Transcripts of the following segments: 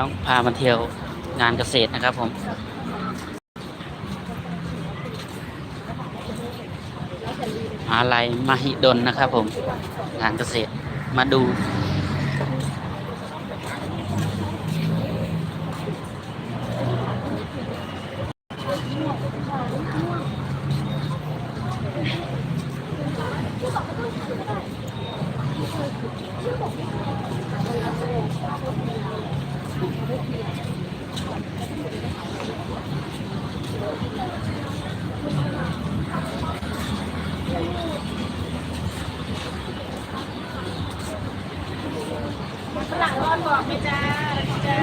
ครับพามาเที่ยวงานเกษตรนะครับผมอะไรมหิดลนะครับผม งานเกษตรมาดู รั่งรอดบอกไหมจ้าจ้า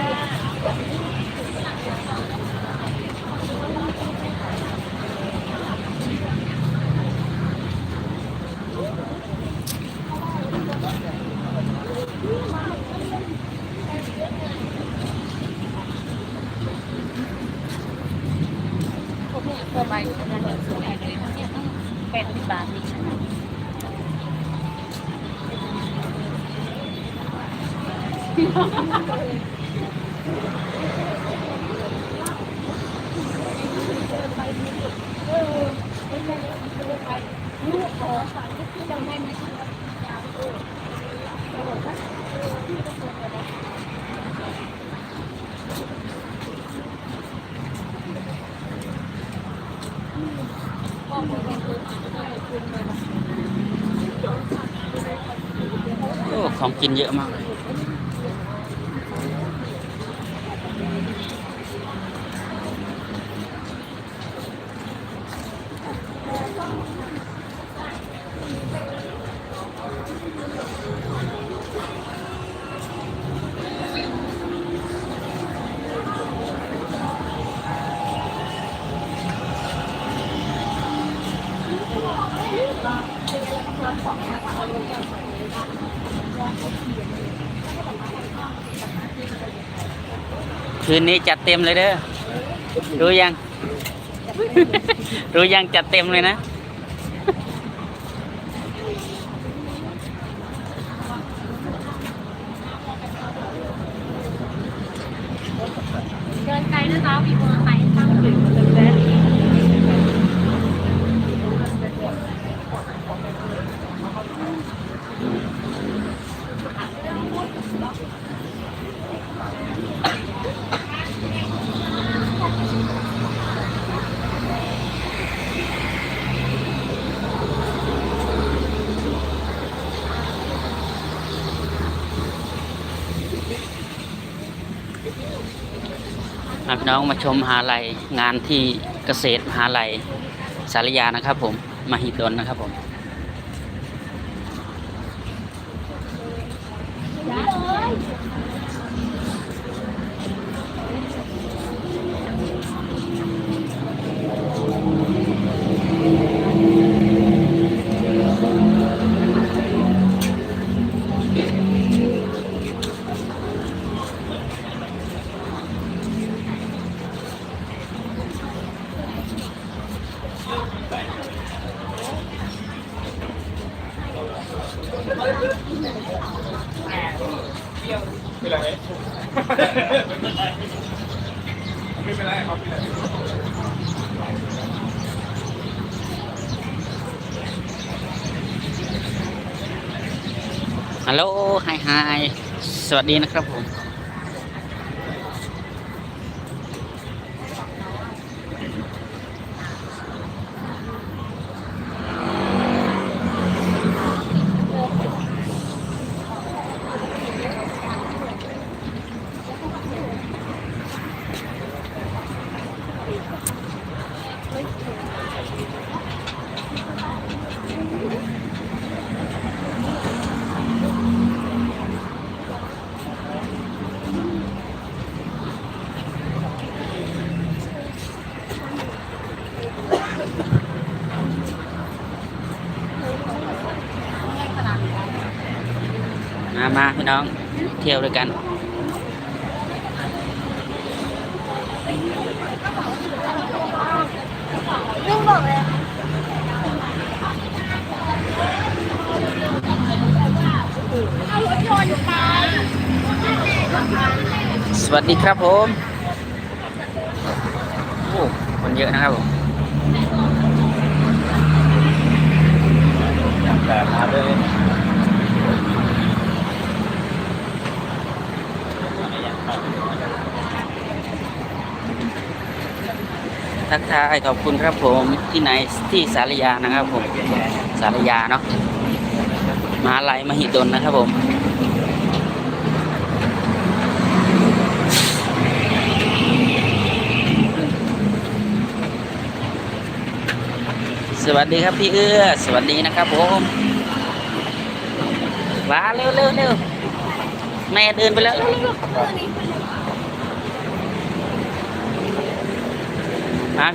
ตัวใบของมันสวยเลยเนี่ยแปดสิบบาทนี่ โอ้ของกินเยอะมากเลย คืนนี้จัดเต็มเลยเด้อรู้ยัง รู้ยังจัดเต็มเลยนะ เดินไกลนะจ๊ะมีมอเตอร์ไซค์ตั้งอยู่เลย พาพี่ น้องมาชมมหาลัยงานที่เกษตรมหาลัยสารยานะครับผมมหิดลนะครับผม เป็นไม่เป็นไรครับไม่เป็นไรฮัลโหลไฮไฮสวัสดีนะครับผม มาพี่น้องเที่ยวด้วยกันลุงบอกเลยสวัสดีครับผมโอ้คนเยอะนะครับผมแต่มาเลย ทักทายขอบคุณครับผมที่ไหนที่สารยานะครับผมสารยาเนาะมาลัยมหิดลนะครับผมสวัสดีครับพี่เอื้อ สวัสดีนะครับผมมาเร็วเร็วเร็วแม่เดินไปแล้วเร็วเร็ว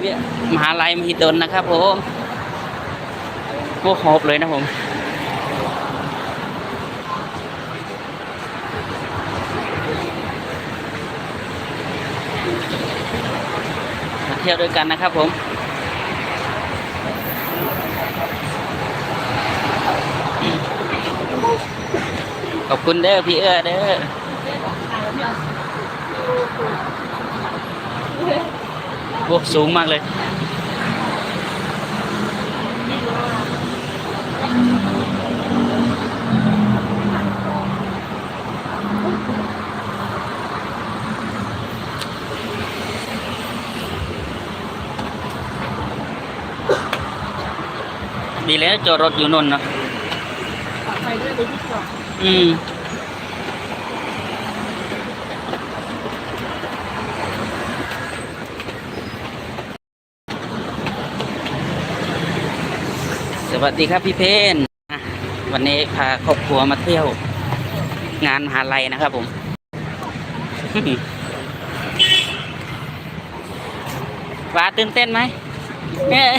เร็วมาพี่มหาลัยมหิดลนะครับผมพวกหอบเลยนะผมมาเที่ยวด้วยกันนะครับผมขอบคุณเด้อพี่เอื้อเด้อ พวกสูงมากเลยดีแล้วจอดรถอยู่นนท์เนอะไปด้วยเลยดีกว่าอืม วัสดีครับพี่เพนวันนี้พาครอบครัวมาเที่ยว งานมหาลัยนะครับผมว้าตื่นเต้นไหมเอ้ย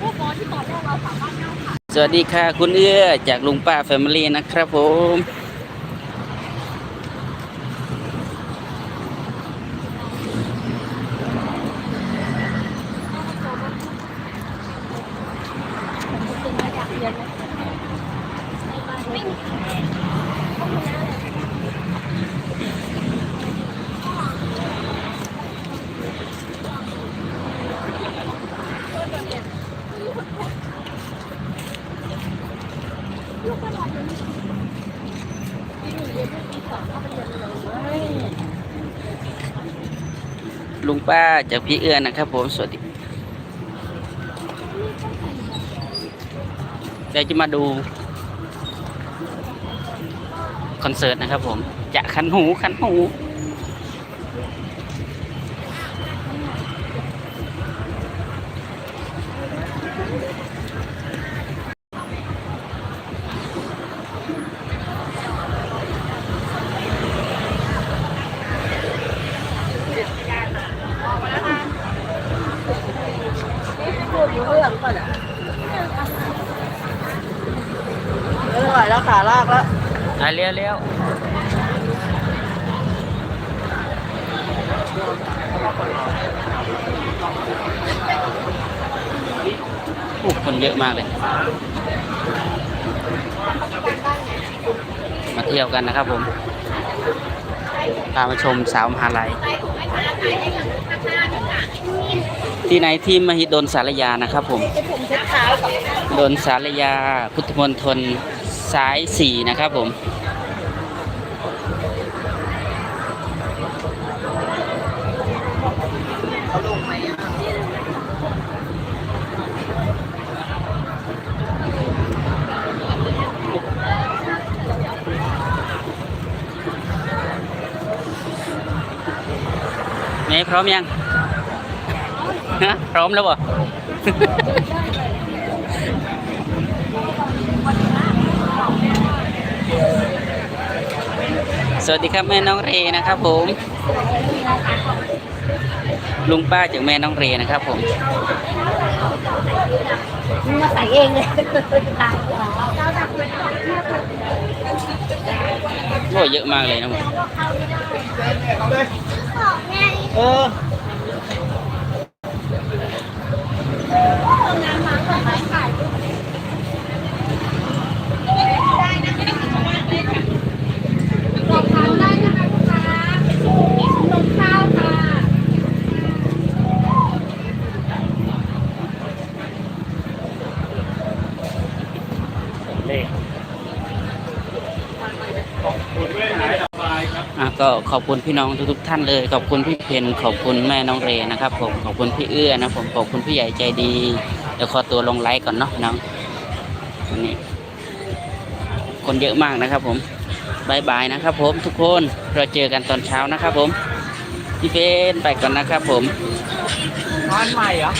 พวกหมอที่ตอนแรกเราสามารถนั่งผ่านสวัสดีค่ะ คุณเอื้อจากลุงป้าแฟมิลี่นะครับผม ตึงมาจากเรียนไม่มี ลุงป้าจากพี่เอื้อนะครับผม สวัสดีเดี๋ยวจะมาดู คอนเสิร์ตนะครับผม จะคันหูคันหู อยู่เรืองก่อนอะไม่ไหวแล้วขาลากแล้วอะเลี้ยวเลี้ยวโอ้คนเยอะมากเลย มาเที่ยวกันนะครับผมพามาชมสาวมหาลัย ที่ไหนที่มหิดลสารยานะครับผมดเท้ากับโดนสารยาพุทธมณฑลสายสี่นะครับผมเมย์พร้อมยัง ฮะพร้อมแล้วบ่สวัสดีครับแม่น้องเรนะครับผม ลุงป้าจากแม่น้องเรนะครับผมมึงมาใส่เองเลยตายโอ้เยอะมากเลยนะผมเออ ห้องน้ำล้างก่อนไหมค่ะได้นะคะสอบถามได้นะคะลูกค้านมข้าวค่ะ เลขขอบคุณด้วยหายสบายครับ อะ ก็ขอบคุณพี่น้องทุกๆท่านเลย ขอบคุณพี่เพนขอบคุณแม่น้องเรนะครับผมขอบคุณพี่เอื้อนะผมขอบคุณพี่ใหญ่ใจดีเดี๋ยวขอตัวลงไลฟ์ก่อนเนาะน้องวันนี้คนเยอะมากนะครับผมบายบายนะครับผมทุกคนเราเจอกันตอนเช้านะครับผมพี่เพนไปก่อนนะครับผมร้านใหม่เหรอ